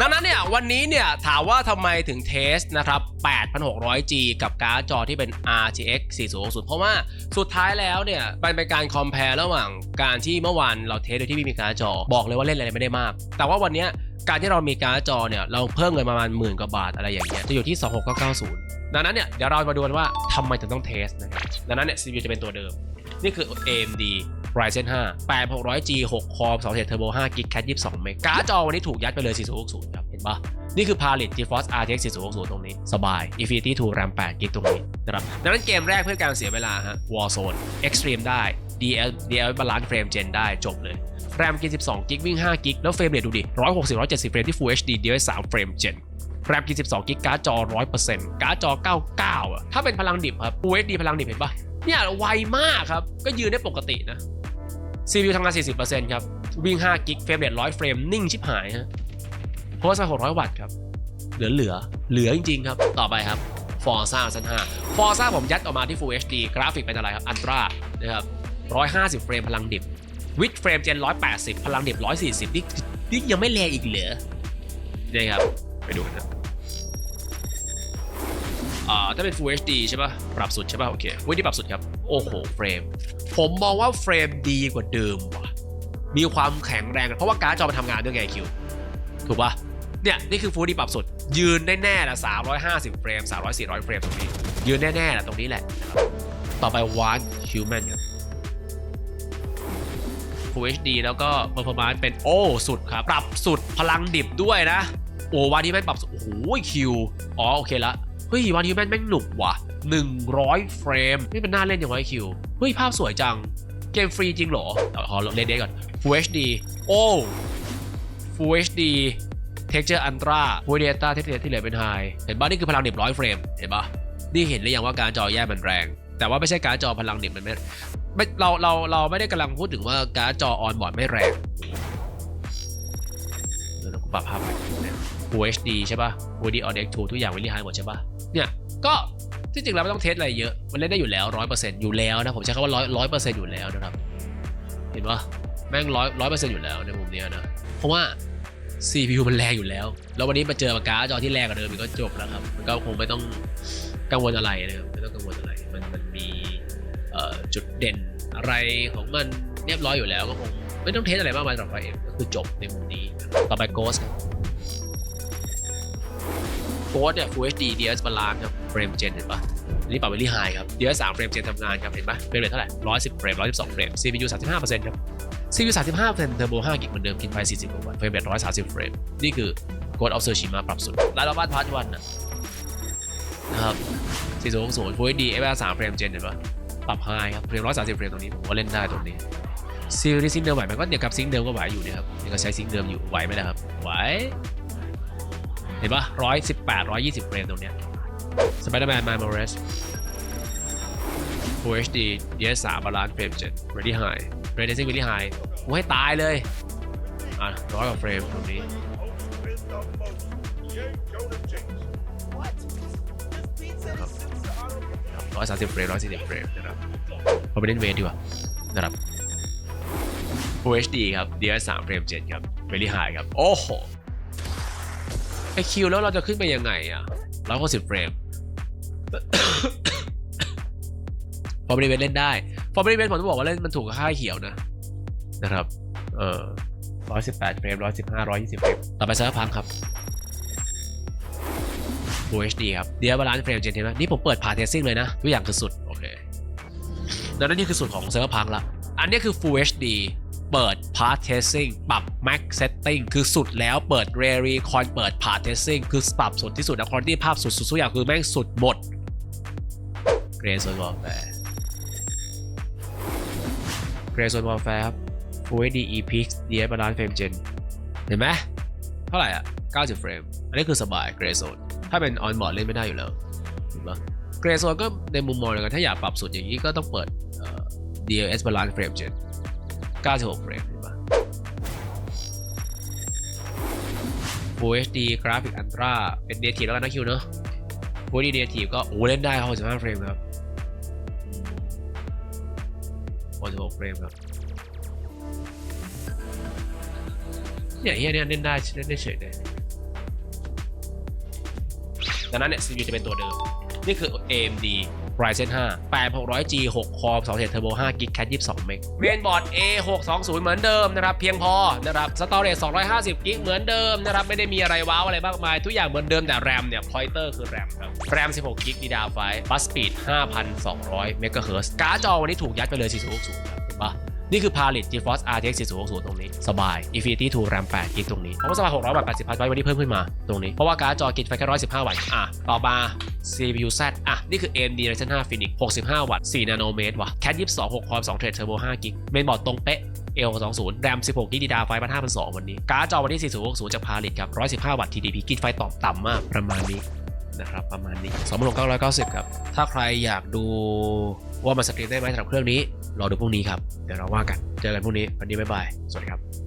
ดังนั้นเนี่ยวันนี้เนี่ยถามว่าทำไมถึงเทสนะครับ 8600G กับการ์ดจอที่เป็น RTX 4060 เพราะว่าสุดท้ายแล้วเนี่ยมันเป็นการคอมเพลระหว่างการที่เมื่อวานเราเทสโดยที่ไม่มีการ์ดจอ บอกเลยว่าเล่นอะไรไม่ได้มาก แต่ว่าวันนี้การที่เรามีการ์ดจอเนี่ยเราเพิ่มเงินประมาณหมื่นกว่าบาทอะไรอย่างเงี้ยจะอยู่ที่ 26990 ดังนั้นเนี่ยเดี๋ยวเรามาดูกันว่าทำไมถึงต้องเทสนะครับดังนั้นเนี่ย CPU จะเป็นตัวเดิม นี่คือ AMD Ryzen 5 8600G 6 คอร์2เทรดเทอร์โบ5กิกแคท22 เมกการ์ดจอวันนี้ถูกยัดไปเลย 4060 ครับ เห็นปะนี่คือ Palit GeForce RTX 4060 ตรงนี้ สบาย Infinity 2 RAM 8กิกตรงนี้นะครับดังนั้นเกมแรกเพื่อการเสียเวลาฮะ Warzone Extreme ได้ DL DL Balance Frame Gen ได้จบเลย RAM กิน12 กิกวิ่ง 5 กิก แล้วเฟรมเรทดูดิ 160 170 เฟรมที่ Full HD เดียวได้3เฟรม Gen แรมกิน12 กิกการ์ดจอ 100%การ์ดจอ 99อะถ้าเป็นพลังดิบครับ Full HD พลังดิบเห็นปะ เนี่ยไวมากครับ ก็ยืนได้ปกตินะ CPU ทำงาน 40%ครับ วิ่ง 5 กิกเฟรมเรท100 เฟรม นิ่งชิบหายฮะโพสต์ไป 600 วัตต์ครับ เหลือเหลือเหลือจริง ๆ ครับ ต่อไปครับ Forza สั้น5 Forza ผมยัดออกมาที่ Full HD กราฟิกเป็นอะไรครับ Ultra นะครับ 150 เฟรมพลังดิบวิดเฟรมเจน 180 พลังดิบ 140 นี่นี่ยังไม่แรงอีกเหรอนี่ครับ ไปดูกันนะ อ่าถ้าเป็น Full HD ใช่ป่ะ ปรับสุดใช่ป่ะ โอเควิธีปรับสุดครับ โอ้โห เฟรม ผมมองว่าเฟรมดีกว่าเดิมว่ะ มีความแข็งแรง เพราะว่าการ์ดจอมันทำงานด้วยไงคิว ถูกป่ะ เนี่ย นี่คือ Full HD ปรับสุด ยืนแน่ละ350 เฟรม 300 400 เฟรมตรงนี้ ยืนแน่ๆละตรงนี้แหละ ต่อไป One Human ครับ Full HD แล้วก็ performance เป็นโอ้สุดครับ ปรับสุดพลังดิบด้วยนะ โอ้วันนี้แม่ปรับสุดโอ้โหคิว อ๋อโอเคละ เฮ้ยวันนี้แม่งแม่งหนุกว่ะ 100 เฟรม นี่เป็นหน้าเล่นอย่างไรคิว เฮ้ย ภาพสวยจัง เกมฟรีจริงเหรอเอาขอเล่นเดก่อน Full HD โอ้ Full HD Texture Ultra Full Data Texture ที่เหลือเป็น High เห็นป่ะนี่คือพลังดิบ100เฟรม เห็นป่ะ นี่เห็นหรือยังว่าการจอแยกมันแรง แต่ว่าไม่ใช่การจอพลังดิบมันไม่ไม่เราเราเราไม่ได้กำลังพูดถึงว่าการจอออนบอร์ดไม่แรงเดี๋ยวเราปรับภาพใหม่ Full HD ใช่ป่ะ Full HD Audio 2ทุกอย่างวิลลี่ไฮหมดใช่ป่ะ เนี่ยก็ที่จริงแล้วไม่ต้องเทสอะไรเยอะ มันเล่นได้อยู่แล้วร้อยเปอร์เซ็นต์อยู่แล้วนะ ผมใช้คำว่าร้อยร้อยเปอร์เซ็นต์อยู่แล้วนะครับ เห็นปะแม่งร้อยร้อยเปอร์เซ็นต์อยู่แล้วในมุมนี้นะ เพราะว่า CPU มันแรงอยู่แล้ว แล้ววันนี้มาเจอปากกาจอที่แรงกว่าเดิมมันก็จบแล้วครับ มันก็คงไม่ต้องกังวลอะไรนะครับไม่ต้องกังวลอะไร มันมันมีจุดเด่นอะไรของมันเรียบร้อยอยู่แล้วก็คงไม่ต้องเทสอะไรมากมายสำหรับไฟเอ็มก็คือจบในมุมนี้ ต่อไป Ghost ครับ Ghost เนี่ย Full HD DS Balance ครับเฟรมเจนเห็นปะอันนี้ปรับ Very High ครับ DS 3เฟรมเจนทำงานครับ เห็นปะเฟรมเรทเท่าไหร่110เฟรม112เฟรม CPU 35%ครับ CPU 35% Turbo 5กิกเหมือนเดิมกินไฟ40กว่าวัตต์เฟรมเรท130เฟรมนี่คือ Ghost of Tsushima ปรับสุดแล้วเราบ้านพาร์ทวันนะครับ4060 Full HD FR 3เฟรมเจนเห็นปะปรับ High ครับเฟรม130เฟรมตรงนี้ผมว่าเล่นได้ตรงนี้ซีรีส์ซิงเดิมไหวไหมก็เดี๋ยกับซิงเดิมก็ไหวอยู่นะครับยังก็ใช้ซิงเดิมอยู่ไหวไหมล่ะครับไหว เห็นปะร้อยสิบแปดร้อยยี่สิบเฟรมตรงเนี้ยสไปเดอร์แมนมาโมเรส Full HD DS 3 Balance Frame 7 Ready High Ray Tracing Very High กูให้ตายเลย อะร้อยกว่าเฟรมตรงนี้ ร้อยสามสิบเฟรมร้อยสี่สิบเฟรมนะครับเราไปเล่นเวทดีกว่านะครับ Full HD ครับ DS 3 เฟรม7ครับ Very High ครับ โอ้โห ไอคิวแล้วเราจะขึ้นไปยังไงอะร้อยหกสิบเฟรมฟอร์มบริเวณเล่นได้ฟอร์มบริเวณผมต้องบอกว่าเล่นมันถูกกับค่ายเขียวนะ นะครับ เออร้อยสิบแปดเฟรมร้อยสิบห้าร้อยยี่สิบเฟรมต่อไปเซิร์ฟพังครับ Full HD ครับเดียวบาลานซ์เฟรมเจนเห็นไหมนี่ผมเปิดผ่าเทสซิ่งเลยนะทุกอย่างคือสุด โอเคดังนั้นนี่คือสุดของเซิร์ฟพังละอันนี้คือ Full HD เปิด Path Tracing ปรับ Max Setting คือสุดแล้วเปิด Ray Recon เปิด Path Tracing คือปรับสุดที่สุดนะ Quality ภาพสุดสุดทุกอย่างคือแม่งสุดหมด Gray Zone Warfare Gray Zone Warfare ครับ Full HD EPX DS Balance Frame Gen เห็นไหมเท่าไหร่อะ 90 เฟรม อันนี้คือสบาย Gray Zone ถ้าเป็น on board เล่นไม่ได้อยู่แล้วเห็นปะ Gray Zone ก็ในมุมมองเดียวกันถ้าอยากปรับสุดอย่างนี้ก็ต้องเปิด DLS Balance Frame Gen 96 เฟรมเห็นปะ Full HD Graphic Ultra เป็น Native แล้วกันนะคิวเนอะ Full HD Native ก็โอ้เล่นได้ครับ65เฟรมครับ66เฟรมครับเนี่ยเฮียเนี่ยเล่นได้เล่นได้เฉยเลยดังนั้นเนี่ย CPU จะเป็นตัวเดิม นี่คือ AMD Ryzen 5 8600G 6 Core 2 Thread Turbo 5 GB Cat 22 เมกเมนบอร์ด A620 เหมือนเดิมนะครับ เพียงพอนะครับสตอเรจ250 GB เหมือนเดิมนะครับ ไม่ได้มีอะไรว้าวอะไรมากมาย ทุกอย่างเหมือนเดิมแต่แรมเนี่ยพอยเตอร์คือแรมครับแรม 16 GB DDR5 Bus Speed 5,200 MHz การ์ดจอวันนี้ถูกยัดไปเลย 4060ครับเห็นปะ นี่คือ Palit GeForce RTX 4060 ตรงนี้ สบาย Infinity 2 RAM 8 GB ตรงนี้เพราะว่าสบาย600บาท80พันไว้วันนี้เพิ่มขึ้นมาตรงนี้ เพราะว่าการ์ดจอกินไฟแค่115 วัตต์อะ ต่อมา CPU Z อะ นี่คือ AMD Ryzen 5 Phoenix 65 วัตต์ 4 นาโนเมตรว่ะ Cat 22 6 Core 2 Thread Turbo 5 GB เมนบอร์ดตรงเป๊ะ L20 RAM 16 GB DDR5 5200วันนี้ การ์ดจอวันที่4060จาก Palit ครับ115 วัตต์ TDP กินไฟตอบต่ำมากประมาณนี้นะครับประมาณนี้ 2990 ครับ ถ้าใครอยากดูว่ามันสตรีมได้ไหมสำหรับเครื่องนี้ รอดูพรุ่งนี้ครับ เดี๋ยวเราว่ากัน เจอกันพรุ่งนี้ วันนี้บ๊ายบาย สวัสดีครับ